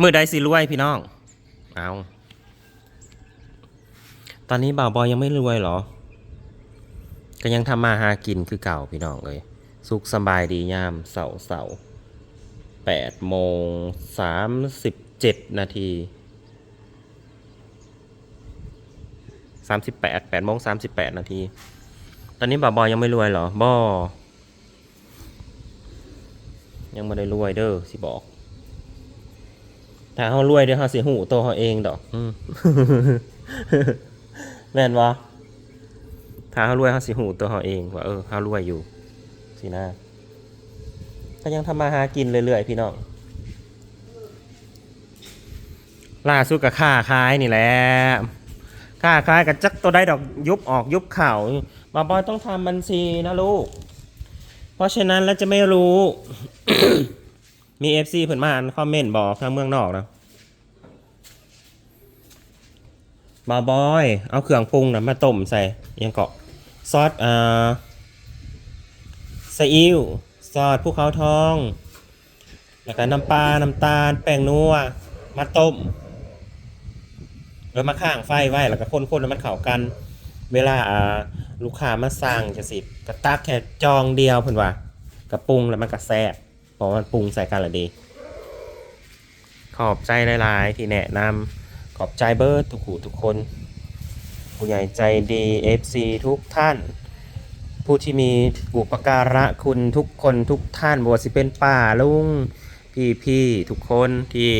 มือใดสิรวยพี่น้อง เอาตอนนี้บ่าวบอยยังไม่รวยเหรอ ก็ยังทำมาหากินคือเก่าพี่น้องเลย สุขสบายดียามเสาร์เสาร์แปดโมงสามสิบเจ็ดนาทีสามสิบแปดแปดโมงสามสิบแปดนาที ตอนนี้บ่าวบอยยังไม่รวยเหรอบอยังไม่ได้รวยเด้อสิบอก ถ้าเขารวยเดี๋ยวเขาสิหูตัวเขาเองดอกอแม่นวะถ้าเขารวยเขาสิหูตัวเขาเองว่าเออเขารวยอยู่สินะก็ยังทำมาหากินเรื่อยๆพี่น้องล่าสุดกับค่าขายนี่แหละค่าขายกับจักตัวได้ดอกยุบออกยุบเข่าบาบอยต้องทำบัญชีนะลูก เพราะฉะนั้นแล้วจะไม่รู้ มีเอฟซีเพิ่นมาอ่านคอมเมนต์บอกทางเมืองนอกนะบาบอย เอาเครื่องปรุงนะมาต้มใส่ยังเกาะซอสอ่าซีอิ๊วซอสภูเขาทอง แล้วก็น้ำปลา น้ำตาล แป้งนัว มาต้ม แล้วมาข้างไฟไว้ แล้วก็คนๆแล้วมันเข้ากัน เวลาอ่าลูกค้ามาสั่งจะสิกระตักแค่จองเดียวเพิ่นว่า กระปรุงแล้วมันก็แซ่บ เพราะมันปรุงใส่กันละดี ขอบใจหลาย ๆ ที่แนะนำขอบใจเบิร์ดทุกหูทุกคน ผู้ใหญ่ใจดี FC ทุกท่าน ผู้ที่มีอุปการะคุณทุกคนทุกท่านบวาสิเป็นป่าลุงพี่พี่ ๆ ทุกคนที่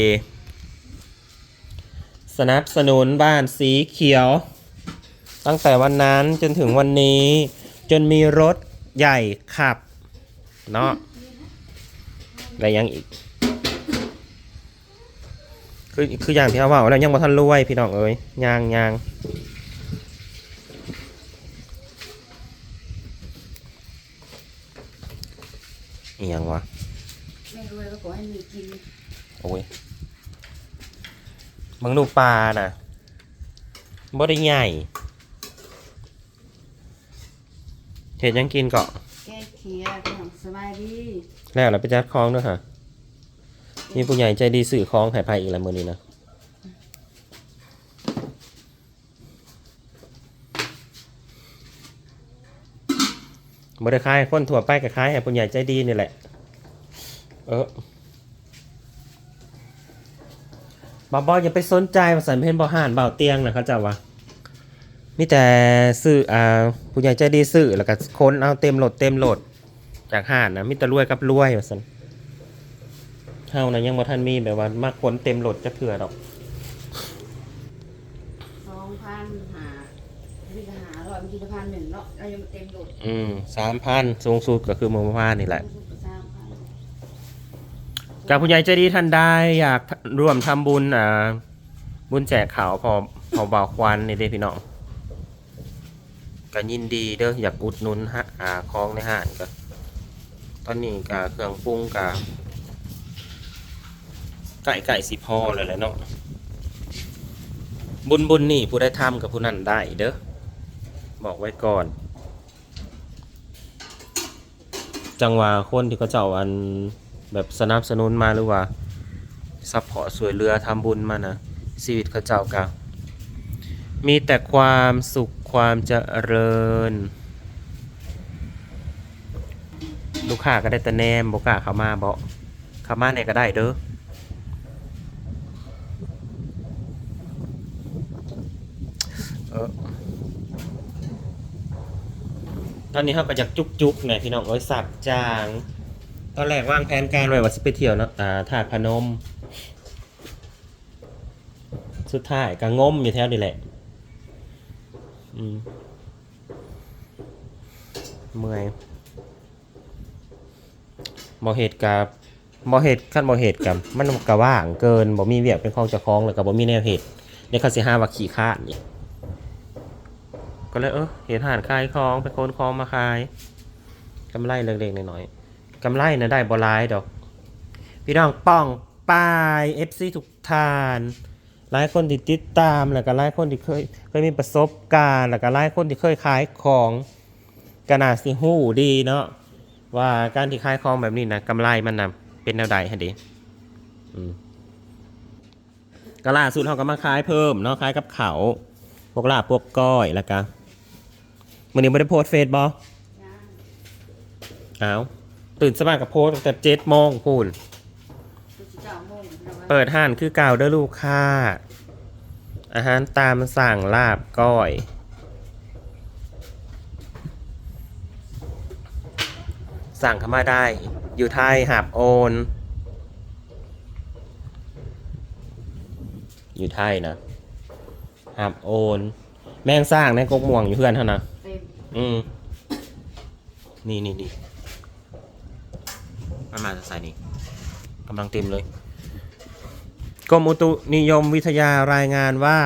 สนับสนุนบ้านสีเขียว ตั้งแต่วันนั้นจนถึงวันนี้ จนมีรถใหญ่ขับ เนาะ และยังอีก คือคืออย่างที่เขาว่าแล้วยังบ่ทันรวยพี่น้องเอ้ยยางยางอีหยังวะไม่รวยก็ขอให้มีกินโอ้ยมึงดูปลาน่ะบ่ได้ใหญ่เห็ดหยังกินเกาะแก้เคียร์ของสบายดี แล้วเราไปจัดคลองด้วยค่ะ มีผู้ใหญ่ใจดีสื่อคลองหายไปอีกแล้วมือนี้นะบริคายคนถั่วไปกับคล้ายให้ผู้ใหญ่ใจดีนี่แหละ เออบอบออย่าไปสนใจภาษาเพนบอห่านเบาเตียงนะเขาจะว่ามีแต่ซื้ออ่าผู้ใหญ่ใจดีซื้อแล้วก็ค้นเอาเต็มโหลดเต็มโหลด จากห่านนะมีแต่รวยกับรวยว่าสันเฮานะยังบ่ทันมีแบบว่ามาค้นเต็มโหลดจะเถื่อดอกสองพันหาพี่ก็หาร้อยบางทีก็พันหนึ่งเนาะเรายังมาเต็มโหลดอืมสามพันสูงสุดก็คือเมืองพานนี่แหละสุดก็สามพันกับผู้ใหญ่ใจดีท่านได้อยากร่วมทำบุญอ่าบุญแจกข่าวพอพอบ่าวควันนี่เด้พี่น้องก็ยินดีเด้ออยากอุดหนุนฮะอ่าของในห้างก็ ตอนนี้ก็เครื่องปรุงก็ไก่ไก่สิพอเลยแหละเนาะบุญบุญนี่ผู้ได้ทำกับผู้นั้นได้เด้อบอกไว้ก่อน จังหวะคนที่เขาเจ้าอันแบบสนับสนุนมาหรือว่าซัพพอร์ตสวยเรือทำบุญมานะชีวิตเขาเจ้ากะมีแต่ความสุขความเจริญ ลูกค้าก็ได้แต่แนมบอกล้าเขามาบอกเขามาเนี่ยก็ได้เด้อตอนนี้เขาก็อยากจุกๆหน่อยพี่น้องเอ้ยสับจาง ตอนแรกวางแผนการไว้ว่าสิไปเที่ยวเนาะอ่าถาดพนม สุดท้ายก็งมอยู่แถวนี่แหละ อืมเมื่อย บ่เหตุกับบ่เหตุขั้นบ่เหตุกับมันก็ว่างเกินบ่มีเวียกเป็นของเจ้าของแล้วก็บ่มีแนวเหตุเดี๋ยวเขาสิหาว่าขี้ข้านนี่ก็เลยเออเห็นหานขายของไปโคนของมาขายกำไรเล็กๆน้อยๆกำไรนะได้บอลายดอก พี่น้องป้องป้าย FC ทุกทานหลายคนที่ติดตามแล้วก็หลายคนที่เคยเคยมีประสบการณ์แล้วก็หลายคนที่เคยขายของกนาสิหู้ดีเนาะ ว่าการที่ขายของแบบนี้นะกำไรมันนะเป็นแนวใดฮะดิอืมก็ล่าสุดเขาก็มาขายเพิ่มเนาะขายกับเขาวพวกลาบพวกก้อยแล้วกันมันนี้ไม่ได้โพสต์เฟซบอย่างอ้าวตื่นสมากกับโพสต์ตั้งแต่เจ็ดโมงพูนคือสิเก้าโมงนะว่าเปิดห้านคือเก่าเด้อลูกค้า อาหารตามสั่งลาบก้อย สั่งเข้ามาได้ อยู่ไทยหับโอน อยู่ไทยนะหับโอน แม่งสร้างในกกม่วงอยู่เพื่อนเท่านะเต็มอืมนี่นี่นี่มันมาจะใส่นี่กำลังเต็มเลยกรมอุตุนิยมวิทยารายงานว่า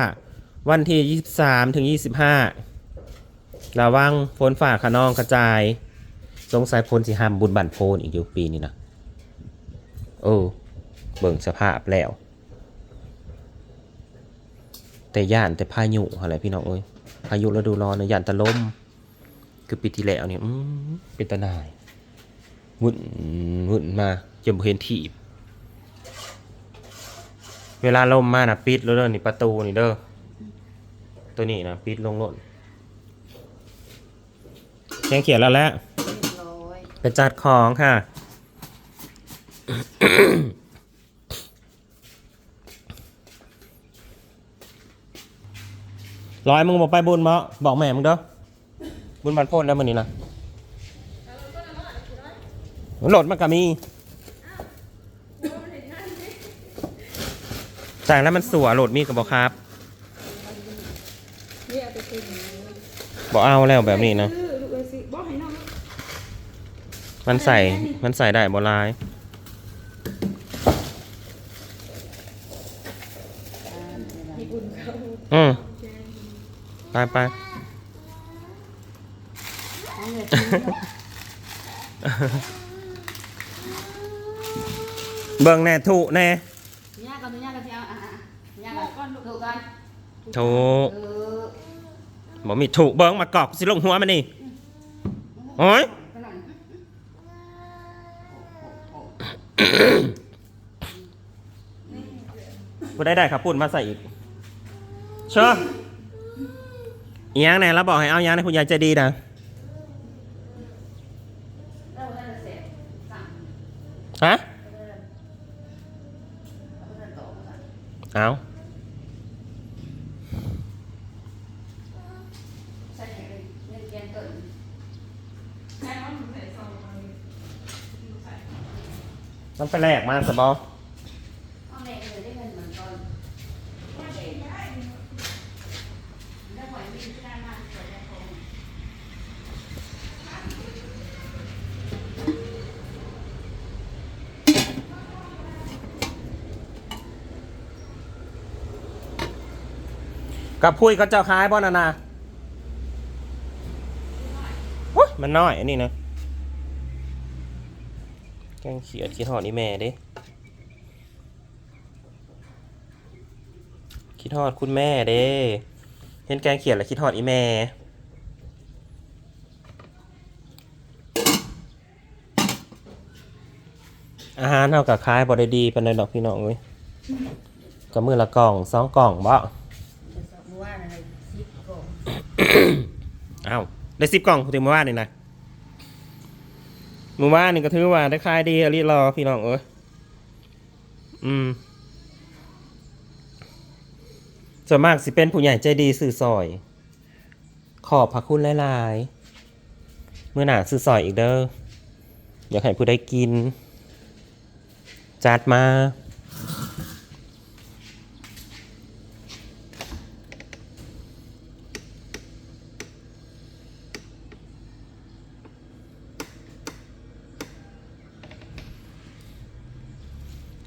วันที่ 23 ถึง 25 ระวังฝนฝ่าขนองกระจาย สงสัยพลสิหามบุญบันโพนอีกอยู่ปีนี้นะเออเบิ่งสภาพแล้ว แต่ย่านแต่พายุอะไรพี่น้องเอ้ยพายุฤดูร้อนนะย่านตะลม คือปีที่แล้วเนี่ยเป็นตาหนายวุ่นวุ่นมาจนเห็นทีบเวลาลมมานะปิดแล้วเด้อนี่ประตูนี่เด้อตัวนี้นะปิดลงโลดแจ้งเขียนแล้วแหละ ไปจัดของค่ะ ร้อยมึงบอกไปบุญมะบอกแม่มึงเด้อบุญบันโพนได้มันนี่นะโหลดมันก็มีแต่งแล้วมันสัวโหลดมีกับบอกครับนี่เอาไปกินบอกเอาแล้วแบบนี้นะ เออลูกเอ้ยสิบอกให้น้อง มันใส่ มันใส่ได้บอลายญี่ปุ่นเขาอืมแกงไปไปเอาเลยกินเนาะเบิ่งแน่ถูกแน่ย่างกันย่างกันที่เอาอะอะย่างกันก้อนถูกกันถูกเออบอกมีถูกเบิ่งมากอกสิลงหัวมันนี่โอ้ย พูดได้ได้ครับปุ่นมาใส่อีกเชิญอีหยังแน่แล้วบอกให้เอาอีหยังในคุณยายใจดีนะฮะเอาไปต่อมาสั่ง เอา ใส่ให้เงินแกนเกิน แม่น้องใส่ซองมาเลยใส่ มันไปแลกมาสบอกับพุ้ยก็เจ้าคายบ่นานาโอ้ยมันน้อยอันนี้นะ แกงเขียดคิดหอดนี่แม่เด้คิดหอดคุณแม่เด้เห็นแกงเขียดแล้วคิดหอดอีแม่อาหารเท่ากับคล้ายบอดดีเป็นในดอกพี่น้องเว้ยก็มือละกล่องสองกล่องบ่จะสอบว่าอะไรซิปก่อนอ้าวได้สิบกล่องถึงเมื่อวานนี่นะเมื่อวานนี่ก็ถือว่าได้ขายดีอะรีรอพี่น้องเอ้ยอืมส่วนมากสิเป็นผู้ใหญ่ใจดีสื่อซอย ขอบพระคุณหลายๆเมื่อหนาสื่อซอยอีกเด้ออยากให้ผู้ได้กิน จัดมา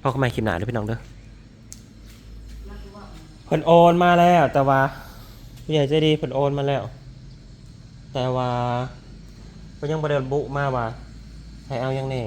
พ่อก็ไม่คลิปหนาด้วยพี่น้องเด้อเพิ่นโอนมาแล้ว แต่ว่าผู้ใหญ่ใจดีเพิ่นโอนมาแล้ว แต่ว่าเพิ่นยังประเดินบุมาว่าให้เอายังแน่